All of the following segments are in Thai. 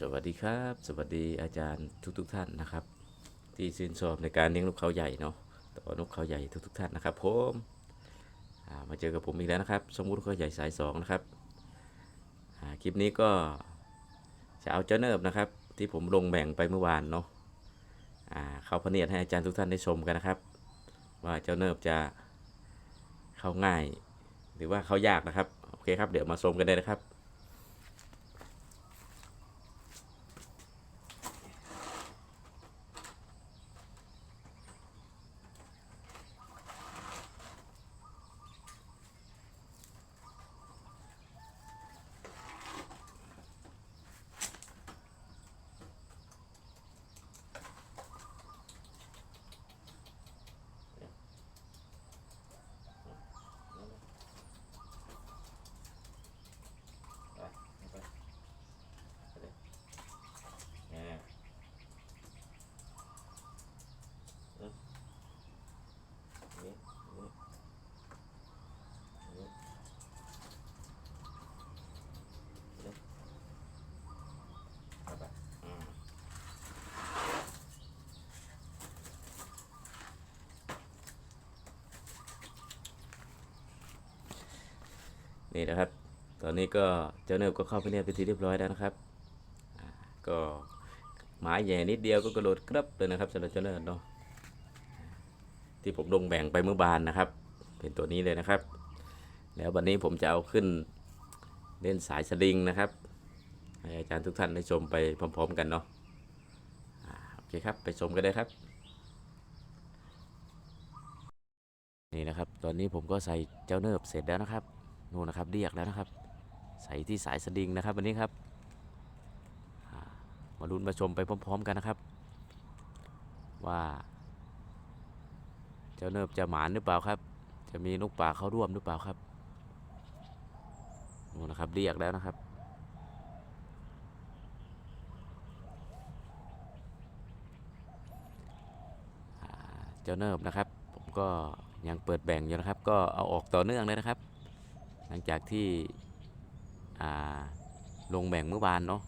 สวัสดีครับ สวัสดีอาจารย์ทุกๆทท่านนะครับ ที่ชื่นชอบในการเลี้ยงนกเขาใหญ่เนาะต่อนกเขาใหญ่ทุกๆทท่านนะครับผมามาเจอกับผมอีกแล้วนะครับสมมุติเขาใหญ่สายสองนะครับคลิปนี้ก็จะเอาเจ้าเนิบนะครับ ที่ผมลงแบ่งไปเมื่อวานเนาะเขาพเนียดให้อาจารย์ทุกท่านได้ชมกันนะครับ ว่าเจ้าเนิบจะเข้าง่าย หรือว่าเขายากนะครับโอเคครับเดี๋ยวมาชมกันได้นะครับ อ่าอืมนี่นี่นี่นี่เอาไปอืม นี่นะครับ ตอนนี้ก็เจ้าเนิบก็เข้าไปเนี่ยเป็นที่เรียบร้อยแล้วนะครับก็หมาแย่นิดเดียวก็กระโดดกรับเลยนะครับสำหรับเจ้าเนิร์เนาะที่ผมลงแบ่งไปเมื่อบานนะครับ เป็นตัวนี้เลยนะครับ แล้ววันนี้ผมจะเอาขึ้นเล่นสายสลิงนะครับ ให้อาจารย์ทุกท่านได้ชมไปพร้อม ๆ กันเนาะโอเคครับไปชมกันได้ครับ นี่นะครับ ตอนนี้ผมก็ใส่เจ้าเนิบเสร็จแล้วนะครับ นู่นนะครับเรียกแล้วนะครับ ใส่ที่สายสลิงนะครับวันนี้ครับมาลุ้นมาชมไปพร้อม ๆ กันนะครับ ว่า เจ้าเนิบจะหมานหรือเปล่าครับ จะมีนกป่าเข้าร่วมหรือเปล่าครับนู่นนะครับเรียกแล้วนะครับเจ้าเนิบนะครับ ผมก็ยังเปิดแบ่งอยู่นะครับ ก็เอาออกต่อเนื่องเลยนะครับ หลังจากที่ลงแบ่งเมื่อวานเนาะ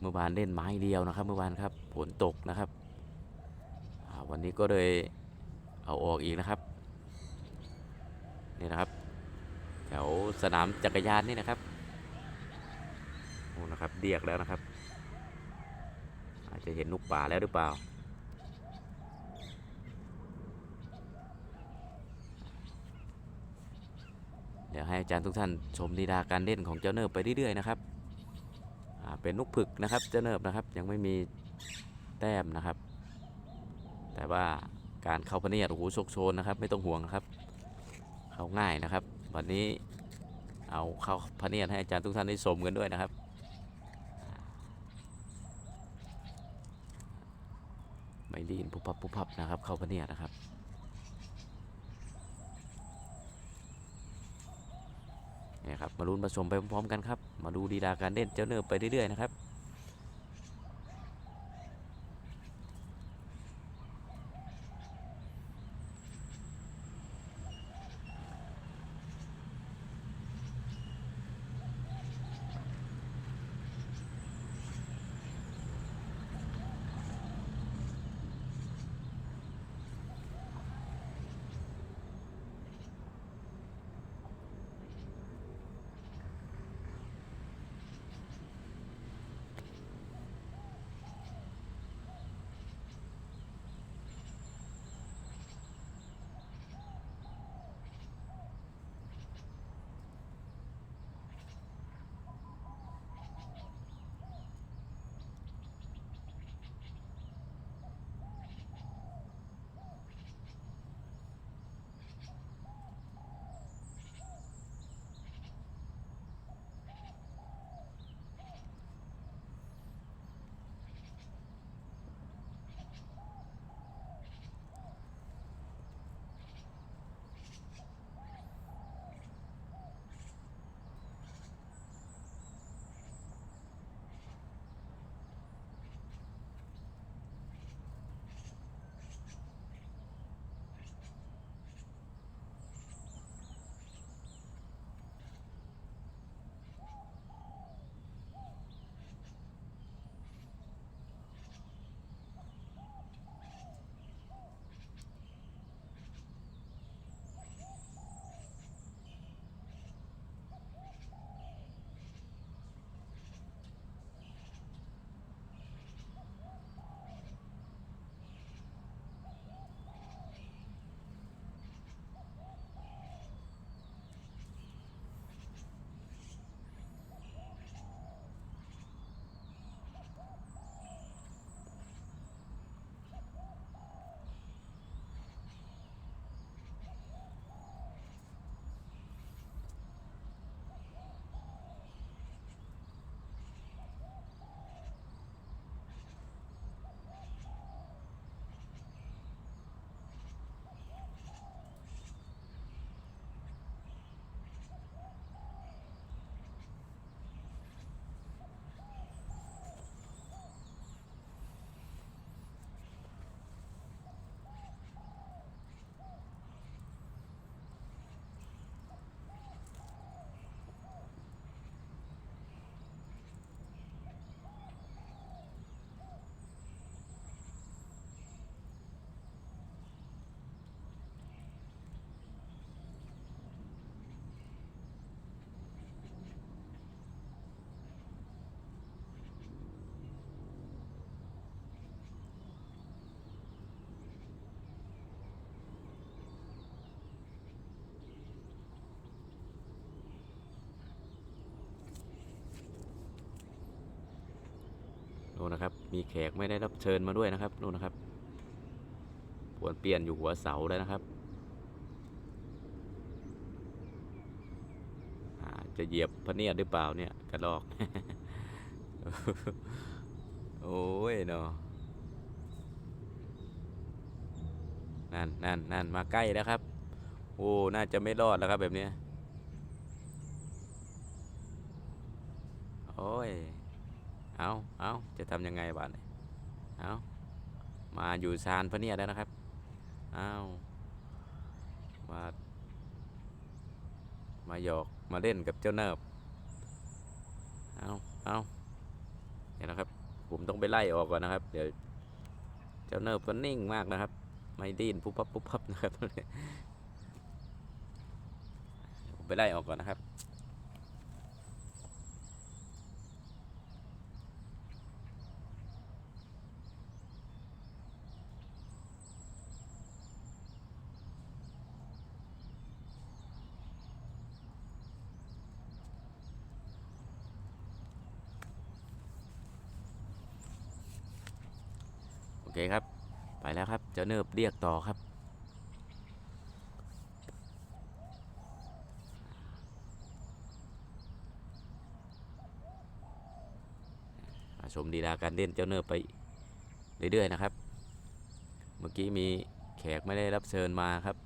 เมื่อวานเล่นไม้เดียวนะครับ เมื่อวานครับฝนตกนะครับวันนี้ก็เลยเอาออกอีกนะครับนี่นะครับแถวสนามจักรยานนี่นะครับโอ้นะครับเรียกแล้วนะครับ อาจจะเห็นนกป่าแล้วหรือเปล่า เดี๋ยวให้อาจารย์ทุกท่านชมลีลาการเล่นของเจ้าเนิร์ไปเรื่อยๆนะครับเป็นนกผึกนะครับเจ้าเนิบนะครับยังไม่มีแต้มนะครับ แต่ว่าการเข้าพเนียดโอ้โหโชคโชนนะครับ ไม่ต้องห่วงนะครับ เข้าง่ายนะครับ วันนี้เอาเข้าพเนียดให้อาจารย์ทุกท่านได้ชมกันด้วยนะครับไม่ลีนปุบพับปุบพับนะครับ เข้าพเนียดนะครับ เนี่ยครับมาลุ้นมาชมไปพร้อมๆกันครับ มาดูดีลาการเล่นเจ้าเนิร์ไปเรื่อยๆนะครับ นะครับ มีแขกไม่ได้รับเชิญมาด้วยนะครับนู่นนะครับปวนเปลี่ยนอยู่หัวเสาแล้วนะครับจะเหยียบพระเนียดหรือเปล่าเนี่ยกระลอก โอ้ยเนาะนั่นนั่นนั่นมาใกล้แล้วครับ โอ้ น่าจะไม่รอดแล้วครับแบบนี้ โอ้ย เอาเอาจะทำยังไงบ้างเนี่ยเอามาอยู่ซานพระเนียดแล้วนะครับเอามามาหยอกมาเล่นกับเจ้าเนิบเอาเอาเนี่ยนะครับ ผมต้องไปไล่ออกก่อนนะครับ เดี๋ยว เจ้าเนิบก็นิ่งมากนะครับ ไม่ดิ้นปุ๊บปั๊บปุ๊บปั๊บนะครับผมไปไล่ออกก่อนนะครับ เคครับ ไปแล้วครับ เจ้าเนิบเรียกต่อครับมาชมดีลาการเล่นเจ้าเนิบไปเรื่อยๆนะครับ เมื่อกี้มีแขกไม่ได้รับเชิญมาครับ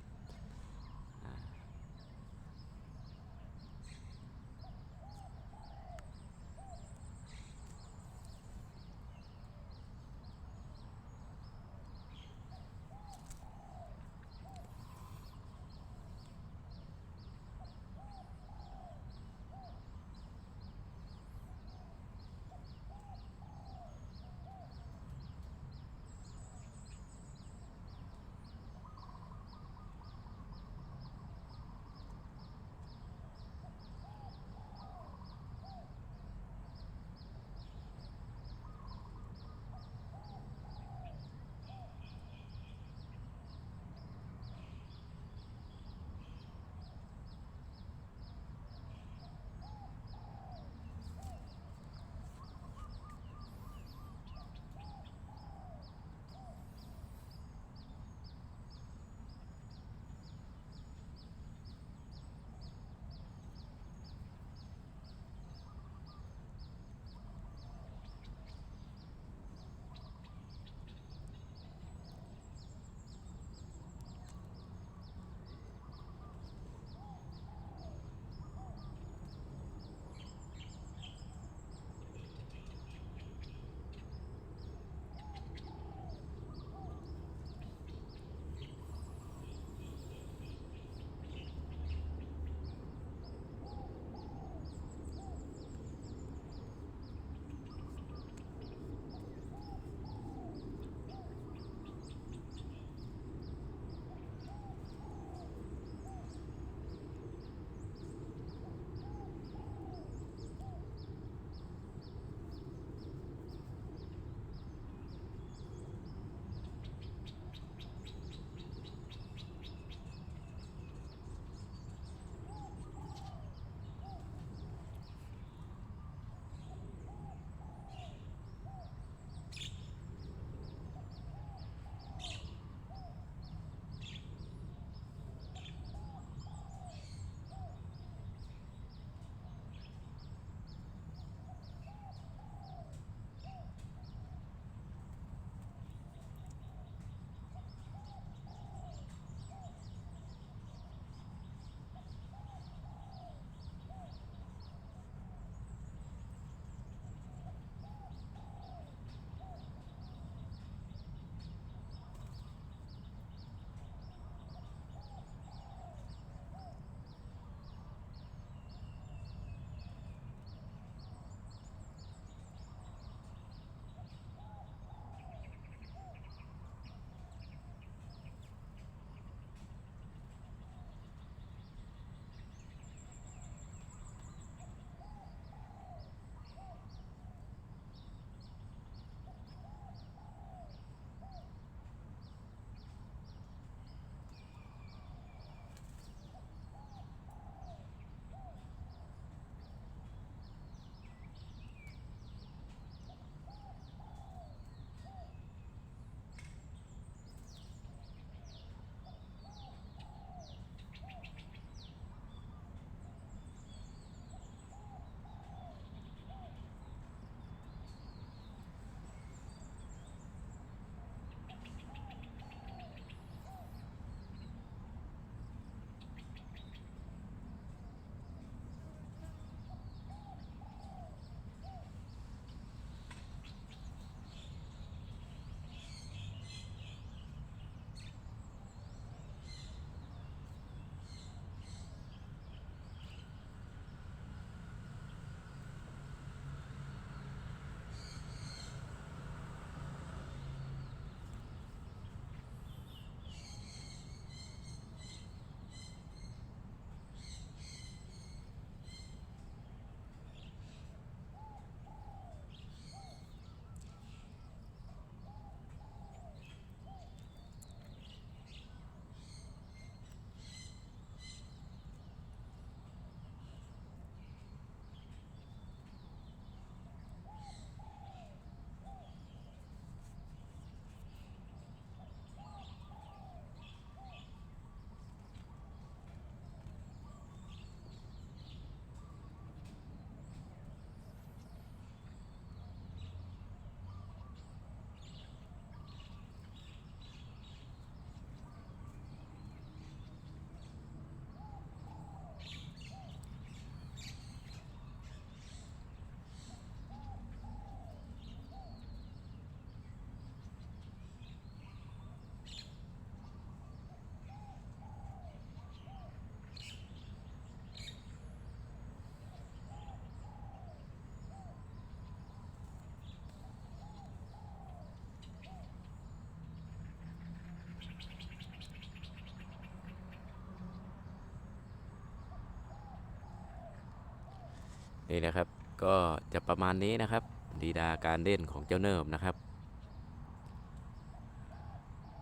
นี่นะครับก็จะประมาณนี้นะครับดีดาการเล่นของเจ้าเนิบนะครับ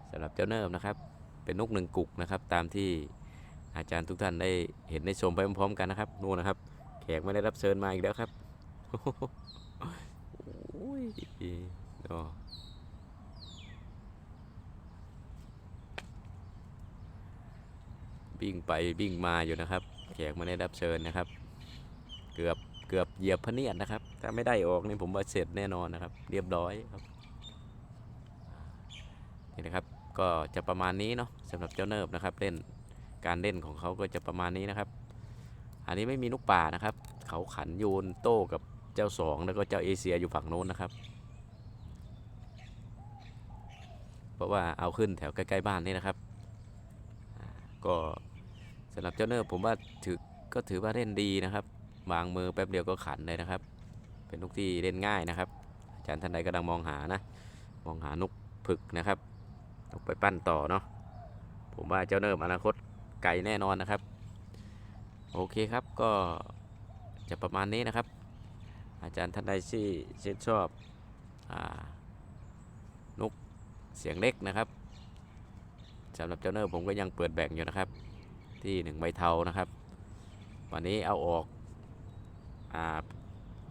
สำหรับเจ้าเนิบนะครับ เป็นนกหนึ่งกุกนะครับ ตามที่อาจารย์ทุกท่านได้เห็นได้ชมไปพร้อมๆกันนะครับนู่นนะครับ แขกไม่ได้รับเชิญมาอีกแล้วครับโอ้ยเนาะวิ่งไปวิ่งมาอยู่นะครับ แขกไม่ได้รับเชิญนะครับ เกือบ เกือบเหยียบพะเนียดนะครับ ถ้าไม่ได้ออกนี่ผมว่าเสร็จแน่นอนนะครับ เรียบร้อยครับนี่นะครับก็จะประมาณนี้เนาะสำหรับเจ้าเนิบนะครับ เล่นการเล่นของเขาก็จะประมาณนี้นะครับ อันนี้ไม่มีนกป่านะครับ เขาขันโยนโต้กับเจ้าสองแล้วก็เจ้าเอเชียอยู่ฝั่งโน้นนะครับ เพราะว่าเอาขึ้นแถวใกล้ๆบ้านนี่นะครับ ก็สำหรับเจ้าเนิบผมว่าถือก็ถือว่าเล่นดีนะครับ วางมือแป๊บเดียวก็ขันเลยนะครับ เป็นนกที่เล่นง่ายนะครับ อาจารย์ท่านใดกำลังมองหานะ มองหานกผึกนะครับนกไปปั้นต่อเนาะ ผมว่าเจ้าเนิบอนาคตไกลแน่นอนนะครับ โอเคครับก็จะประมาณนี้นะครับ อาจารย์ท่านใดที่ชื่นชอบอนกเสียงเล็กนะครับสำหรับเจ้าเนิบผมก็ยังเปิดแบ่งอยู่นะครับ ที่หนึ่งใบเทานะครับ วันนี้เอาออก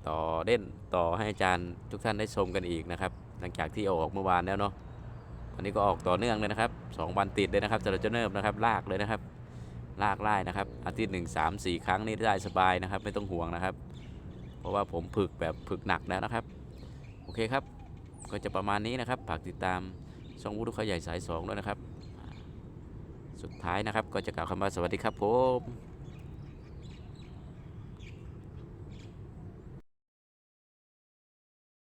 ต่อเล่นต่อให้อาจารย์ทุกท่านได้ชมกันอีกนะครับ หลังจากที่ออกเมื่อวานแล้วเนาะวันนี้ก็ออกต่อเนื่องเลยนะครับสองวันติดเลยนะครับสำหรับเจ้าเนิบนะครับ ลากเลยนะครับ ลากไล่นะครับ อาทิตย์หนึ่งสามสี่ครั้งนี่ได้สบายนะครับ ไม่ต้องห่วงนะครับ เพราะว่าผมฝึกแบบฝึกหนักแล้วนะครับ โอเคครับ ก็จะประมาณนี้นะครับฝากติดตามช่องวุฒิเขาใหญ่สายสองด้วยนะครับ สุดท้ายนะครับ ก็จะกล่าวคำว่าสวัสดีครับผม